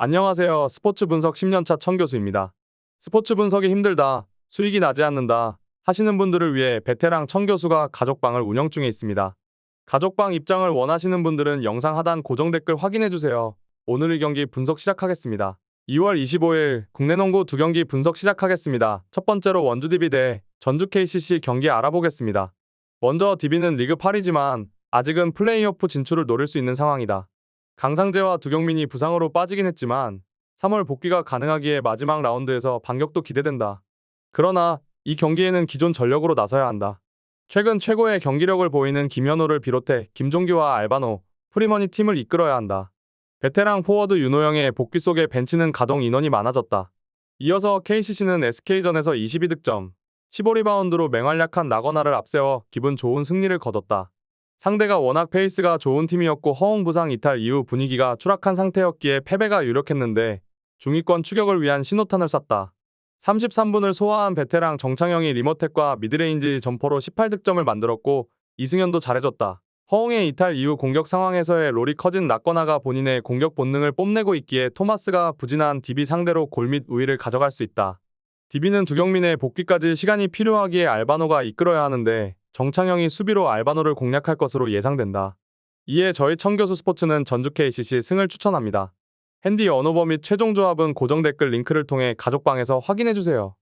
안녕하세요. 스포츠 분석 10년차 청 교수입니다. 스포츠 분석이 힘들다, 수익이 나지 않는다 하시는 분들을 위해 베테랑 청 교수가 가족방을 운영 중에 있습니다. 가족방 입장을 원하시는 분들은 영상 하단 고정 댓글 확인해주세요. 오늘의 경기 분석 시작하겠습니다. 2월 25일 국내 농구 두 경기 분석 시작하겠습니다. 첫 번째로 원주 DB 대 전주 KCC 경기 알아보겠습니다. 먼저 DB는 리그 8이지만 아직은 플레이오프 진출을 노릴 수 있는 상황이다. 강상재와 두경민이 부상으로 빠지긴 했지만 3월 복귀가 가능하기에 마지막 라운드에서 반격도 기대된다. 그러나 이 경기에는 기존 전력으로 나서야 한다. 최근 최고의 경기력을 보이는 김현우를 비롯해 김종규와 알바노, 프리머니 팀을 이끌어야 한다. 베테랑 포워드 윤호영의 복귀 속에 벤치는 가동 인원이 많아졌다. 이어서 KCC는 SK전에서 22득점, 15리바운드로 맹활약한 나거나를 앞세워 기분 좋은 승리를 거뒀다. 상대가 워낙 페이스가 좋은 팀이었고 허웅 부상 이탈 이후 분위기가 추락한 상태였기에 패배가 유력했는데 중위권 추격을 위한 신호탄을 쐈다. 33분을 소화한 베테랑 정창영이 리머텍과 미드레인지 점퍼로 18득점을 만들었고 이승현도 잘해줬다. 허웅의 이탈 이후 공격 상황에서의 롤이 커진 낙거나가 본인의 공격 본능을 뽐내고 있기에 토마스가 부진한 DB 상대로 골 및 우위를 가져갈 수 있다. DB는 두경민의 복귀까지 시간이 필요하기에 알바노가 이끌어야 하는데 정창영이 수비로 알바노를 공략할 것으로 예상된다. 이에 저희 청교수 스포츠는 전주 KCC 승을 추천합니다. 핸디 언어버 및 최종 조합은 고정 댓글 링크를 통해 가족방에서 확인해주세요.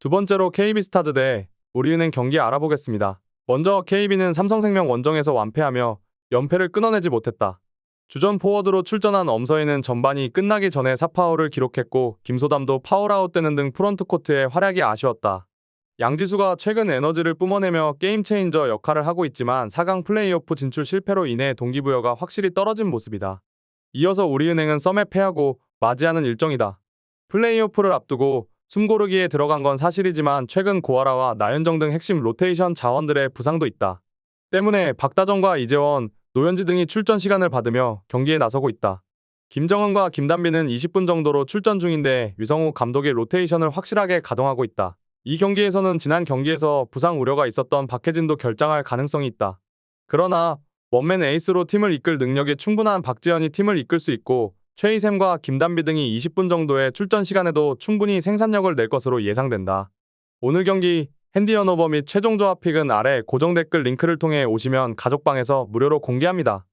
두 번째로 KB스타즈 대 우리은행 경기 알아보겠습니다. 먼저 KB는 삼성생명 원정에서 완패하며 연패를 끊어내지 못했다. 주전 포워드로 출전한 엄서희는 전반이 끝나기 전에 4파울을 기록했고 김소담도 파울아웃되는 등 프런트코트의 활약이 아쉬웠다. 양지수가 최근 에너지를 뿜어내며 게임 체인저 역할을 하고 있지만 4강 플레이오프 진출 실패로 인해 동기부여가 확실히 떨어진 모습이다. 이어서 우리은행은 썸에 패하고 맞이하는 일정이다. 플레이오프를 앞두고 숨고르기에 들어간 건 사실이지만 최근 고아라와 나현정 등 핵심 로테이션 자원들의 부상도 있다. 때문에 박다정과 이재원, 노현지 등이 출전 시간을 받으며 경기에 나서고 있다. 김정은과 김단비는 20분 정도로 출전 중인데 유성우 감독이 로테이션을 확실하게 가동하고 있다. 이 경기에서는 지난 경기에서 부상 우려가 있었던 박혜진도 결장할 가능성이 있다. 그러나 원맨 에이스로 팀을 이끌 능력이 충분한 박지현이 팀을 이끌 수 있고 최희샘과 김단비 등이 20분 정도의 출전 시간에도 충분히 생산력을 낼 것으로 예상된다. 오늘 경기 핸디 언어버 및 최종 조합 픽은 아래 고정 댓글 링크를 통해 오시면 가족방에서 무료로 공개합니다.